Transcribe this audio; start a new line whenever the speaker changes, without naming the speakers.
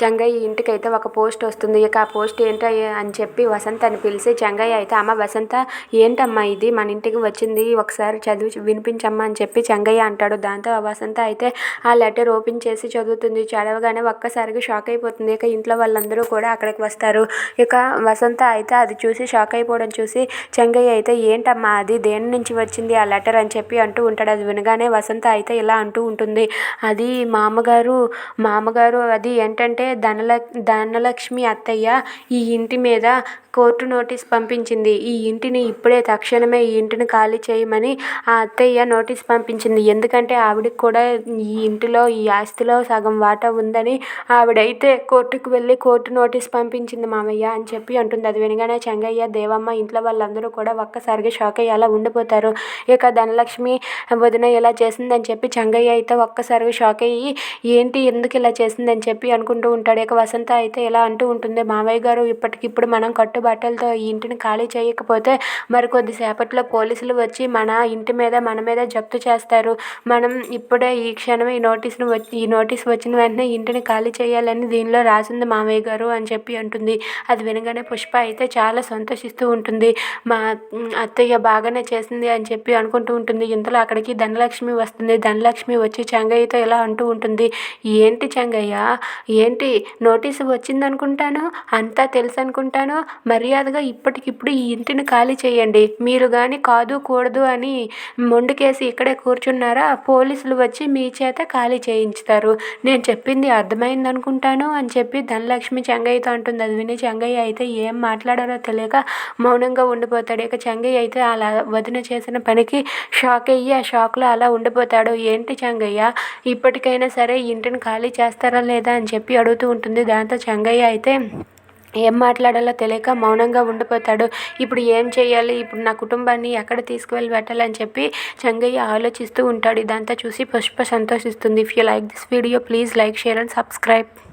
చెంగయ్య ఇంటికైతే ఒక పోస్ట్ వస్తుంది. ఇక ఆ పోస్ట్ ఏంటో అని చెప్పి వసంతని పిలిచి చెంగయ్య అయితే అమ్మ వసంత ఏంటమ్మా ఇది? మన ఇంటికి వచ్చింది ఒకసారి చదివి వినిపించమ్మా అని చెప్పి చెంగయ్య అంటాడు. దాంతో ఆ వసంత అయితే ఆ లెటర్ ఓపెన్ చేసి చదువుతుంది. చదవగానే ఒక్కసారిగా షాక్ అయిపోతుంది. ఇక ఇంట్లో వాళ్ళందరూ కూడా అక్కడికి వస్తారు. ఇక వసంత అయితే అది చూసి షాక్ అయిపోవడం చూసి చెంగయ్య అయితే ఏంటమ్మా అది? దేని నుంచి వచ్చింది ఆ లెటర్? అని చెప్పి అంటూ ఉంటాడు. అది వినగానే వసంత అయితే ఇలా అంటూ ఉంటుంది. అది మామగారు మామగారు అది ఏంటంటే ధనల ధనలక్ష్మి అత్తయ్య ఈ ఇంటి మీద కోర్టు నోటీస్ పంపించింది. ఈ ఇంటిని ఇప్పుడే తక్షణమే ఈ ఇంటిని ఖాళీ చేయమని ఆ అత్తయ్య నోటీస్ పంపించింది. ఎందుకంటే ఆవిడకి కూడా ఈ ఇంటిలో ఈ ఆస్తిలో సగం వాటా ఉందని ఆవిడైతే కోర్టుకు వెళ్ళి కోర్టు నోటీస్ పంపించింది మామయ్య అని చెప్పి అంటుంది. అది వినగానే చెంగయ్య దేవమ్మ ఇంట్లో వాళ్ళందరూ కూడా ఒక్కసారిగా షాక్ అయ్యి అలా ఉండిపోతారు. ఇక ధనలక్ష్మి వదిన ఇలా చేసిందని చెప్పి చెంగయ్య అయితే ఒక్కసారిగా షాక్ అయ్యి ఏంటి ఎందుకు ఇలా చేసిందని చెప్పి అనుకుంటూ ఉంటాడు. ఇక వసంత అయితే ఇలా అంటూ ఉంటుంది. మామయ్య గారు ఇప్పటికిప్పుడు మనం కట్టు కట్టుబట్టలతో ఈ ఇంటిని ఖాళీ చేయకపోతే మరి కొద్దిసేపట్లో పోలీసులు వచ్చి మన ఇంటి మీద మన మీద జప్తు చేస్తారు. మనం ఇప్పుడే ఈ క్షణం ఈ నోటీస్ను వచ్చి ఈ నోటీస్ వచ్చిన వెంటనే ఇంటిని ఖాళీ చేయాలని దీనిలో రాసింది మామయ్య గారు అని చెప్పి అంటుంది. అది వినగానే పుష్ప అయితే చాలా సంతోషిస్తూ ఉంటుంది. మా అత్తయ్య బాగానే చేసింది అని చెప్పి అనుకుంటూ ఉంటుంది. ఇంతలో అక్కడికి ధనలక్ష్మి వస్తుంది. ధనలక్ష్మి వచ్చి చెంగయ్యతో ఇలా అంటూ ఉంటుంది. ఏంటి చెంగయ్య? ఏంటి? నోటీసు వచ్చిందనుకుంటాను? అంతా తెలుసు అనుకుంటాను మర్యాదగా ఇప్పటికిప్పుడు ఈ ఇంటిని ఖాళీ చేయండి. మీరు కానీ కాదు కూడదు అని మొండికేసి ఇక్కడే కూర్చున్నారా? పోలీసులు వచ్చి మీ చేత ఖాళీ చేయించుతారు. నేను చెప్పింది అర్థమైంది అనుకుంటాను అని చెప్పి ధనలక్ష్మి చెంగయ్యతో అంటుంది. అది విని చెంగయ్య అయితే ఏం మాట్లాడారో తెలియక మౌనంగా ఉండిపోతాడు. ఇక చెంగయ్య అయితే అలా వదిన చేసిన పనికి షాక్ అయ్యి ఆ షాక్లో అలా ఉండిపోతాడు. ఏంటి చెంగయ్య? ఇప్పటికైనా సరే ఇంటిని ఖాళీ చేస్తారా లేదా అని చెప్పి అడుగుతూ ఉంటుంది. దాంతో చెంగయ్య అయితే ఏం మాట్లాడాలో తెలియక మౌనంగా ఉండిపోతాడు. ఇప్పుడు ఏం చేయాలి? ఇప్పుడు నా కుటుంబాన్ని ఎక్కడ తీసుకువెళ్ళి పెట్టాలని చెప్పి చంగయ్య ఆలోచిస్తూ ఉంటాడు. ఇదంతా చూసి పుష్ప సంతోషిస్తుంది. If you like this video please like share and subscribe